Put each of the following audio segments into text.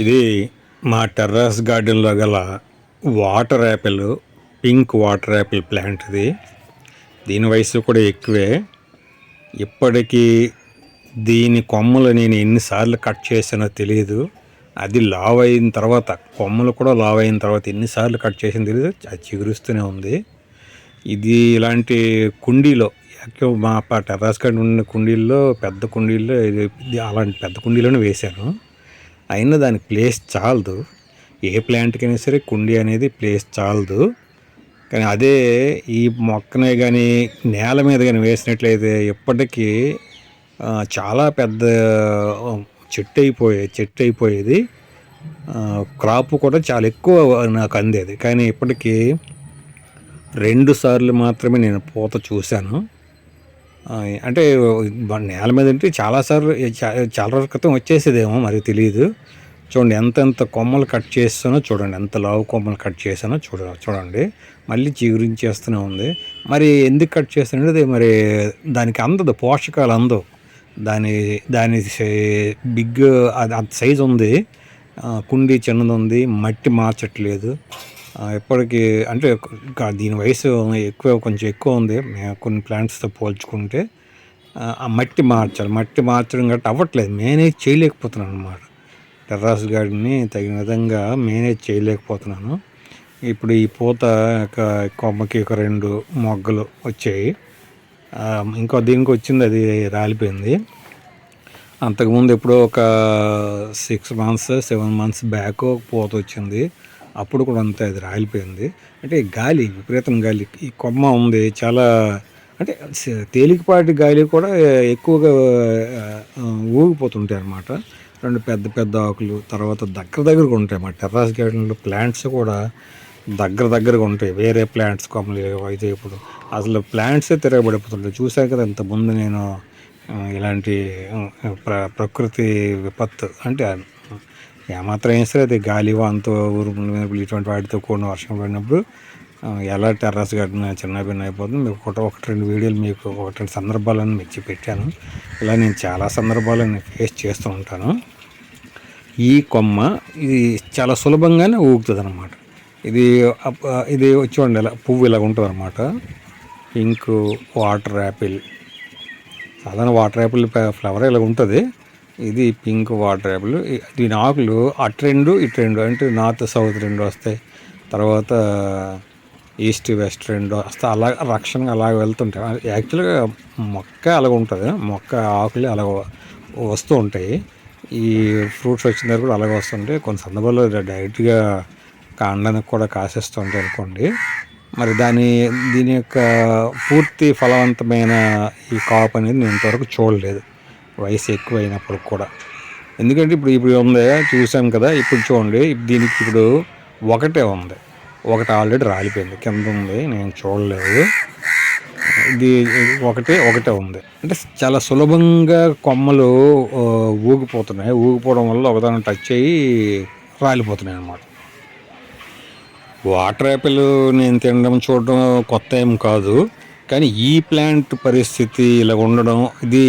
ఇది మా టెర్రస్ గార్డెన్లో గల water apple pink water apple plant ఇది. దీని వయసు కూడా ఎక్కువే. ఇప్పటికీ దీని కొమ్మలు నేను ఎన్నిసార్లు కట్ చేశానో తెలియదు అది లావ్ అయిన తర్వాత కొమ్మలు కూడా లావ్ అయిన తర్వాత ఎన్నిసార్లు కట్ చేసిన తెలియదు అది చిగురుస్తూనే ఉంది. ఇది ఇలాంటి కుండీలో మా టెర్రస్ గార్డెన్ ఉన్న కుండీల్లో పెద్ద కుండీల్లో ఇది ఇది అలాంటి పెద్ద కుండీలోనే వేశాను. అయినా దాని ప్లేస్ చాలదు. ఏ ప్లాంట్కైనా సరే కుండీ అనేది ప్లేస్ చాలదు. కానీ అదే ఈ మొక్కనే కానీ నేల మీద కానీ వేసినట్లయితే ఇప్పటికీ చాలా పెద్ద చెట్టు అయిపోయే చెట్టు అయిపోయేది. క్రాప్ కూడా చాలా ఎక్కువ నాకు అందేది. కానీ ఇప్పటికీ రెండు సార్లు మాత్రమే నేను పూత చూశాను. అంటే నేల మీద అంటే చాలాసార్లు చాలా రోజుల క్రితం వచ్చేసేదేమో మరి తెలియదు చూడండి ఎంత ఎంత కొమ్మలు కట్ చేస్తానో చూడండి ఎంత లావు కొమ్మలు కట్ చేసానో చూడ చూడండి. మళ్ళీ చిగురించేస్తూనే ఉంది. మరి ఎందుకు కట్ చేస్తానంటే మరి దానికి అందదు పోషకాలు అందవు. దాని దాని బిగ్ అది అంత సైజు ఉంది. కుండీ చిన్నది ఉంది మట్టి మార్చట్లేదు. ఎప్పటికీ అంటే దీని వయసు ఎక్కువ కొంచెం ఎక్కువ ఉంది. కొన్ని ప్లాంట్స్తో పోల్చుకుంటే ఆ, మట్టి మార్చాలి. మట్టి మార్చడం గట్రా అవ్వట్లేదు. మేనేజ్ చేయలేకపోతున్నాను అనమాట టెర్రాస్ గార్డెన్ని తగిన విధంగా మేనేజ్ చేయలేకపోతున్నాను. ఇప్పుడు ఈ పూత ఒక కొమ్మకి ఒక రెండు మొగ్గలు వచ్చాయి. ఇంకో దీనికి వచ్చింది అది రాలిపోయింది. అంతకుముందు ఎప్పుడో ఒక six months seven months back పూత వచ్చింది. అప్పుడు కూడా అంతా అది రాలిపోయింది. అంటే గాలి విపరీతం గాలి ఈ కొమ్మ ఉంది చాలా అంటే తేలికపాటి గాలి కూడా ఎక్కువగా ఊగిపోతుంటాయి అన్నమాట. రెండు పెద్ద పెద్ద ఆకులు తర్వాత దగ్గర దగ్గరగా ఉంటాయి మా టెర్రాస్ గార్డెన్లో ప్లాంట్స్ కూడా దగ్గర దగ్గరగా ఉంటాయి. వేరే ప్లాంట్స్ కొమ్మలు అయితే ఇప్పుడు అసలు ప్లాంట్సే తిరగబడిపోతుంటాయి. చూసాను కదా ఇంత ముందు నేను ఇలాంటి ప్ర ప్రకృతి విపత్తు అంటే ఏమాత్రం అయినా సరే అది గాలి వాంతో ఉరుములు మెరుపులు ఇటువంటి వాటితో కూడిన వర్షం పడినప్పుడు ఎలా టెర్రస్ గార్డెన్ చిన్న భిన్న అయిపోతుంది. మీకు ఒకటి ఒకటి రెండు వీడియోలు మీకు ఒకటి రెండు సందర్భాలను మెచ్చి పెట్టాను ఇలా నేను చాలా సందర్భాలను ఫేస్ చేస్తూ ఉంటాను. ఈ కొమ్మ ఇది చాలా సులభంగానే ఊగుతుంది అనమాట ఇది అప్- ఇది చూడండి ఇలా పువ్వు ఇలా ఉంటుంది అనమాట పింక్ వాటర్ యాపిల్ సాధారణ వాటర్ యాపిల్ ఫ్లవర్ ఇలా ఉంటుంది. ఇది పింక్ వాటర్ యాపిల్. దీని ఆకులు అటు రెండు ఇటు రెండు అంటే నార్త్ సౌత్ రెండు వస్తాయి. తర్వాత ఈస్ట్ వెస్ట్ రెండు వస్తే అలా రక్షణ అలాగ వెళ్తుంటాయి. యాక్చువల్గా మొక్క అలాగ ఉంటుంది. మొక్క ఆకులు అలాగ వస్తూ ఉంటాయి. ఈ ఫ్రూట్స్ వచ్చిన దగ్గర కూడా అలాగే వస్తుంటాయి. కొన్ని సందర్భాల్లో డైరెక్ట్గా కాండానికి కూడా కాసేస్తూ ఉంటాయి అనుకోండి. మరి దాని దీని యొక్క పూర్తి ఫలవంతమైన ఈ కాపు అనేది నేను ఇంతవరకు చూడలేదు. వయసు ఎక్కువైనప్పుడు కూడా. ఎందుకంటే ఇప్పుడు ఇప్పుడు ఉంది చూసాం కదా ఇప్పుడు చూడండి దీనికి ఇప్పుడు ఒకటే ఉంది. ఒకటి ఆల్రెడీ రాలిపోయింది. కింద ఉంది నేను చూడలేదు. ఇది ఒకటే ఒకటే ఉంది. అంటే చాలా సులభంగా కొమ్మలు ఊగిపోతున్నాయి. ఊగిపోవడం వల్ల ఒకదాని టచ్ అయ్యి రాలిపోతున్నాయి అన్నమాట. వాటర్ యాపిల్ నేను తినడం చూడడం కొత్త ఏం కాదు. కానీ ఈ ప్లాంట్ పరిస్థితి ఇలా ఉండడం ఇది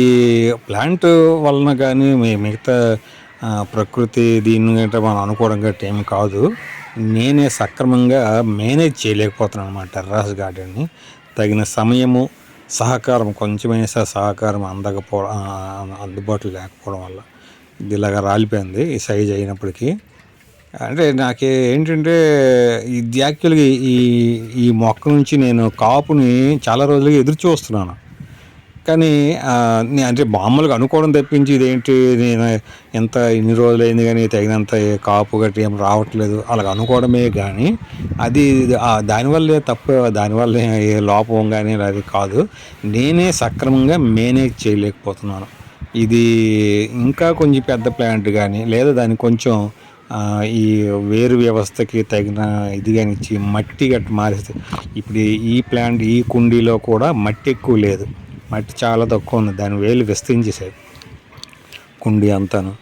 ప్లాంట్ వలన కానీ మిగతా ప్రకృతి దీని గంటే మనం అనుకోవడం గట్టి ఏం కాదు. నేనే సక్రమంగా మేనేజ్ చేయలేకపోతున్నాను అనమాట టెర్రాస్ గార్డెన్ని. తగిన సమయము సహకారం కొంచెమైనా సహకారం అందకపోవడం అందుబాటులో లేకపోవడం వల్ల. ఇది ఇలాగ రాలిపోయింది ఈ సైజ్ అయినప్పటికీ. అంటే నాకు ఏంటంటే ఈ యాక్చువల్గా ఈ ఈ మొక్క నుంచి నేను కాపుని చాలా రోజులుగా ఎదురు చూస్తున్నాను కానీ అంటే మామూలుగా అనుకోవడం తప్పించి ఇదేంటి నేను ఎంత ఇన్ని రోజులు అయింది కానీ తగినంత కాపు గట్టి ఏం రావట్లేదు అలాగ అనుకోవడమే కానీ అది దానివల్లే తప్ప దానివల్ల ఏ లోపం కానీ అది కాదు. నేనే సక్రమంగా మేనేజ్ చేయలేకపోతున్నాను. ఇది ఇంకా కొంచెం పెద్ద ప్లాంట్ కానీ లేదా దాన్ని కొంచెం ఈ వేరు వ్యవస్థకి తగిన ఇది కానీ ఇచ్చి మట్టి గట్టి మారిస్తే ఇప్పుడు ఈ- ప్లాంట్ ఈ కుండీలో కూడా మట్టి ఎక్కువ లేదు. మట్టి చాలా తక్కువ ఉంది. దాని వేలు విస్తరించేసాయి కుండీ అంతాను.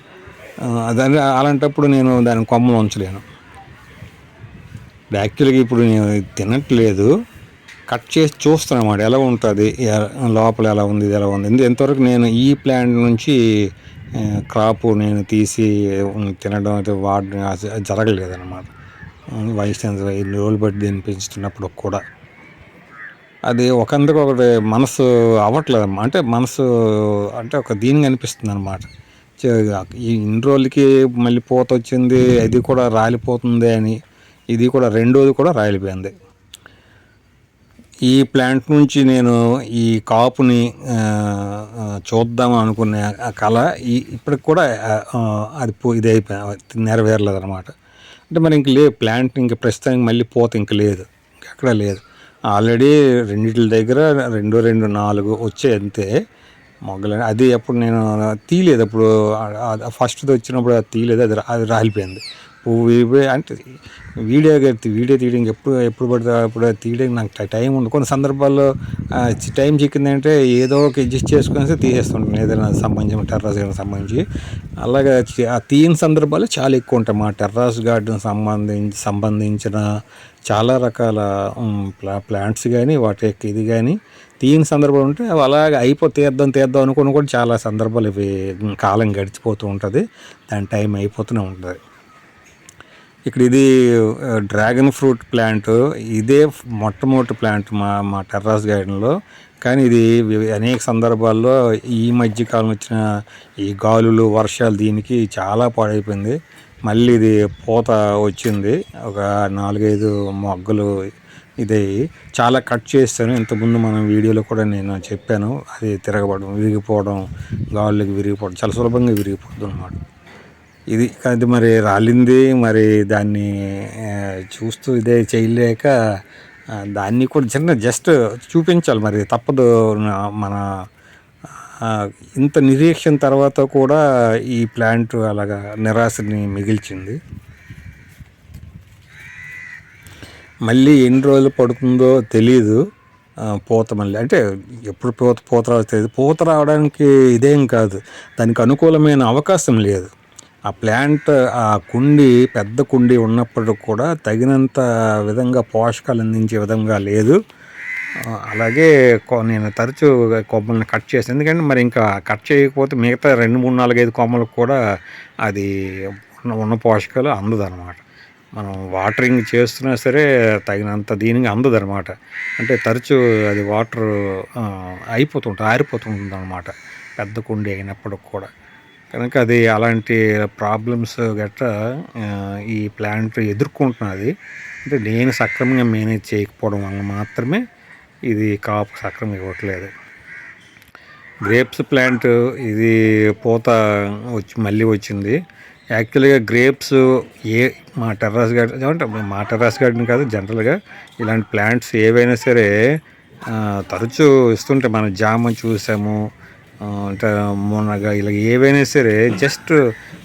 దాని అలాంటప్పుడు నేను దాని కొమ్మలు ఉంచలేను. యాక్చువల్గా ఇప్పుడు నేను తినట్లేదు. కట్ చేసి చూస్తున్నాను అన్నమాట ఎలా ఉంటుంది? లోపల ఎలా ఉంది? ఇది ఎలా ఉంది? ఎంతవరకు నేను ఈ ప్లాంట్ నుంచి క్రాపు నేను తీసి తినడం అయితే వాడడం జరగలేదన్నమాట. జరగలేదు అనమాట వయసు ఎన్ని రోజులు బట్టి దీన్ని పెంచుతున్నప్పుడు కూడా. అది ఒకందుకు ఒకటి మనసు అవ్వట్లేదు అంటే మనసు అంటే ఒక దీనిగా అనిపిస్తుంది అనమాట ఈ ఇన్ని రోజులకి మళ్ళీ పూత వచ్చింది అది కూడా రాలిపోతుంది అని ఇది కూడా రెండోది కూడా రాలిపోయింది. ఈ ప్లాంట్ నుంచి నేను ఈ కాపుని చూద్దాం అనుకునే కళ ఈ ఇప్పటికి కూడా అది ఇది అయిపోయి నెరవేరలేదు అనమాట అంటే మరి ఇంక లేదు ప్లాంట్ ఇంక ప్రస్తుతానికి మళ్ళీ పోత ఇంక లేదు. ఎక్కడ లేదు. ఆల్రెడీ రెండిటి దగ్గర రెండు రెండు నాలుగు వచ్చే అంతే. మొగ్గలు అది అప్పుడు నేను తీయలేదు. అప్పుడు ఫస్ట్ది వచ్చినప్పుడు అది తీయలేదు. అది అది రాలిపోయింది. అంటే వీడియో వీడియో తీయడానికి ఎప్పుడు ఎప్పుడు పడితే అప్పుడు తీయడానికి నాకు టైం ఉంది కొన్ని సందర్భాల్లో టైం చిక్కిందంటే ఏదో ఒక అడ్జస్ట్ చేసుకొని తీసేస్తుంటాను. ఏదైనా సంబంధించిన టెర్రస్ గార్డెన్ సంబంధించి. అలాగే ఆ తీయని సందర్భాలు చాలా ఎక్కువ ఉంటాయి. మా టెర్రస్ గార్డెన్ సంబంధించి సంబంధించిన చాలా రకాల ప్లా ప్లాంట్స్ కానీ వాటి యొక్క ఇది కానీ తీయని సందర్భాలు ఉంటే అవి అలాగే అయిపో తీద్దాం తీద్దాం అనుకుని కూడా చాలా సందర్భాలు ఇవి కాలం గడిచిపోతూ ఉంటుంది. దాని టైం అయిపోతూనే ఉంటుంది. ఇక్కడ ఇది డ్రాగన్ ఫ్రూట్ ప్లాంట్ ఇదే మొట్టమొదటి ప్లాంట్ మా మా టెర్రాస్ గార్డెన్లో కానీ ఇది అనేక సందర్భాల్లో ఈ మధ్య కాలం వచ్చిన ఈ గాలులు వర్షాలు దీనికి చాలా పాడైపోయింది. మళ్ళీ ఇది పూత వచ్చింది. ఒక నాలుగైదు మొగ్గలు ఇది చాలా కట్ చేస్తాను. ఇంతకుముందు మనం వీడియోలో కూడా నేను చెప్పాను. అది తిరగబడడం విరిగిపోవడం గాలులకు విరిగిపోవడం చాలా సులభంగా విరిగిపోతుంది అన్నమాట ఇది అది మరి రాలింది మరి దాన్ని చూస్తూ ఇదే చేయలేక దాన్ని కూడా చిన్న జస్ట్ చూపించాలి మరి తప్పదు మన ఇంత నిరీక్షణ తర్వాత కూడా ఈ ప్లాంట్ అలాగా నిరాశని మిగిల్చింది. మళ్ళీ ఎన్ని రోజులు పడుతుందో తెలియదు పూత మళ్ళీ అంటే ఎప్పుడు పూత పూత రావచ్చు పూత రావడానికి ఇదేం కాదు దానికి అనుకూలమైన అవకాశం లేదు. ఆ ప్లాంట్ ఆ కుండి పెద్ద కుండి ఉన్నప్పటికి కూడా తగినంత విధంగా పోషకాలు అందించే విధంగా లేదు. అలాగే కొ- నేను తరచూ కొమ్మల్ని కట్ చేసాను ఎందుకంటే మరి ఇంకా కట్ చేయకపోతే మిగతా రెండు మూడు నాలుగైదు కొమ్మలకు కూడా అది ఉన్న ఉన్న పోషకాలు అందదన్నమాట మనం వాటరింగ్ చేస్తున్నా సరే తగినంత దీనికి అందదన్నమాట అంటే తరచూ అది వాటర్ అయిపోతుంటుంది ఆరిపోతుంటుంది అనమాట పెద్ద కుండి అయినప్పటికి కూడా. కనుక అది అలాంటి ప్రాబ్లమ్స్ గట్రా ఈ ప్లాంట్ ఎదుర్కొంటున్నది. అంటే నేను సక్రమంగా మేనేజ్ చేయకపోవడం వల్ల మాత్రమే ఇది కాపు సక్రమం ఇవ్వట్లేదు. గ్రేప్స్ ప్లాంట్ ఇది పూత వచ్చి మళ్ళీ వచ్చింది. యాక్చువల్గా గ్రేప్స్ ఏ మా టెర్రస్ గార్డెన్ అంటే మా టెర్రస్ గార్డెన్ కాదు జనరల్గా ఇలాంటి ప్లాంట్స్ ఏవైనా సరే తరచూ ఇస్తుంటే మనం జామ చూసాము మొన్నగా ఇలా ఏవైనా సరే జస్ట్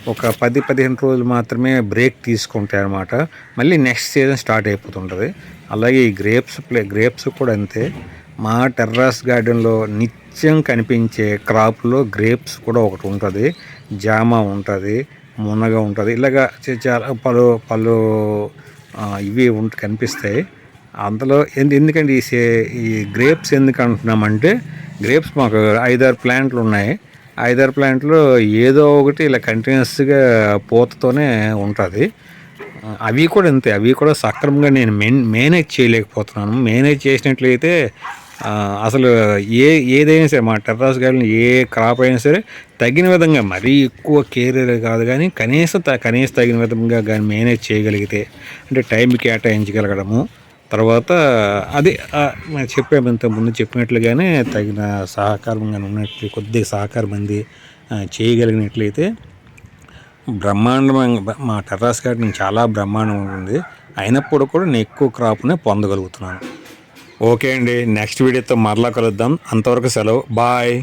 ఒక పది పదిహేను రోజులు మాత్రమే బ్రేక్ తీసుకుంటాయి అనమాట మళ్ళీ నెక్స్ట్ సీజన్ స్టార్ట్ అయిపోతుంటుంది. అలాగే ఈ గ్రేప్స్ ప్లే గ్రేప్స్ కూడా అంతే. మా టెర్రాస్ గార్డెన్లో నిత్యం కనిపించే క్రాప్లో గ్రేప్స్ కూడా ఒకటి ఉంటుంది. జామ ఉంటుంది మునగ ఉంటుంది. ఇలాగా చాలా పలు పలు ఇవి ఉంట కనిపిస్తాయి. అందులో ఎందు ఎందుకంటే ఈ సే- ఈ గ్రేప్స్ ఎందుకు అంటున్నామంటే గ్రేప్స్ మాకు ఐదారు ప్లాంట్లు ఉన్నాయి. ఐదారు ప్లాంట్లు ఏదో ఒకటి ఇలా కంటిన్యూస్గా పూతతోనే ఉంటుంది. అవి కూడా అంతే అవి కూడా సక్రమంగా నేను మెన్ మేనేజ్ చేయలేకపోతున్నాను. మేనేజ్ చేసినట్లయితే అసలు ఏ ఏదైనా సరే మా టెర్రాస్ గార్డెన్ ఏ క్రాప్ అయినా సరే తగిన విధంగా మరీ ఎక్కువ కేర్ కాదు కానీ కనీసం త- కనీసం తగిన విధంగా కానీ మేనేజ్ చేయగలిగితే అంటే టైం కేటాయించగలగడము. తర్వాత అది చెప్పాము ఇంత ముందు చెప్పినట్లుగానే తగిన సహకారంగా ఉన్నట్లు కొద్దిగా సహకారం అంది చేయగలిగినట్లయితే బ్రహ్మాండమైన మా టెర్రాస్ గార్డెన్ చాలా బ్రహ్మాండంగా ఉంది అయినప్పుడు కూడా నేను ఎక్కువ క్రాప్నే పొందగలుగుతున్నాను. ఓకే అండి నెక్స్ట్ వీడియోతో మరలా కలుద్దాం. అంతవరకు సెలవు. బాయ్.